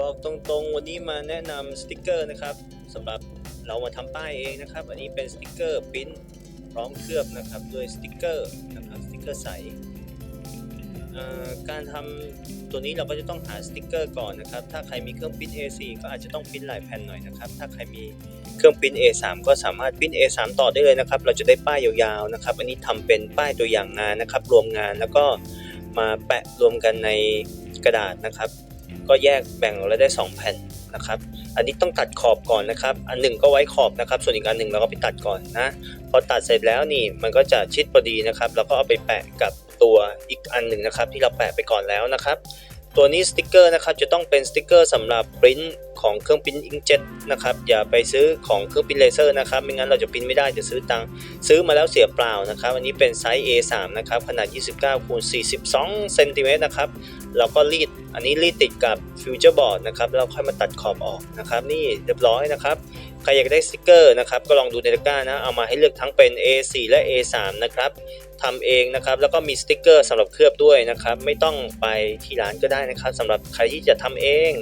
บอกตรงๆ วันนี้มาแนะนำสติกเกอร์นะครับสำหรับเรามาทำป้ายเองนะครับ อันนี้เป็นสติกเกอร์ปิ้นพร้อมเคลือบนะครับด้วยสติกเกอร์นะครับสติกเกอร์ใสการทำตัวนี้เราก็จะต้องหาสติกเกอร์ก่อนนะครับ ถ้าใครมีเครื่องปริ้น A4 ก็อาจจะต้องปริ้นหลายแผ่นหน่อยนะครับ ถ้าใครมีเครื่องปริ้น A3 ก็สามารถปริ้น A3 ต่อได้เลยนะครับ เราจะได้ป้ายยาวๆนะครับ อันนี้ทำเป็นป้ายตัวอย่างงานนะครับ รวมงานแล้วก็มาแปะรวมกันในกระดาษนะครับ ก็แยกแบ่งแล้วได้ 2 แผ่นนะครับ อันนี้ต้องตัดขอบก่อนนะครับ อันหนึ่งก็ไว้ขอบนะครับ ส่วนอีกอันหนึ่งเราก็ไปตัดก่อนนะ พอตัดเสร็จแล้วนี่มันก็จะชิดพอดีนะครับ เราก็เอาไปแปะกับตัวอีกอันหนึ่งนะครับ ที่เราแปะไปก่อนแล้วนะครับ ตัวนี้สติกเกอร์นะครับจะต้องเป็นสติกเกอร์สำหรับปริ้นของเครื่องปริ้นอิงเจ็ตนะครับอย่าไปซื้อของเครื่องปริ้นเลเซอร์นะครับไม่งั้นเราจะปริ้นไม่ได้จะซื้อตังซื้อมาแล้วเสียเปล่านะครับอันนี้เป็นไซส์ A3 นะครับขนาด 29คูณ42เซนติเมตรนะครับเราก็รีดอันนี้รีดติดกับ ฟิวเจอร์บอร์ดนะครับเราค่อยมาตัดขอบออกนะครับนี่เรียบร้อยนะครับใครอยากได้สติกเกอร์นะครับก็ลองดูในตะกร้านะเอามาให้เลือกทั้งเป็น A4 และ A3 นะครับทำเองนะครับแล้วก็มีสติกเกอร์สำหรับเคลือบด้วยนะครับไม่ต้องไปที่ร้านก็ได้นะครับสำหรับใครที่จะทำเอง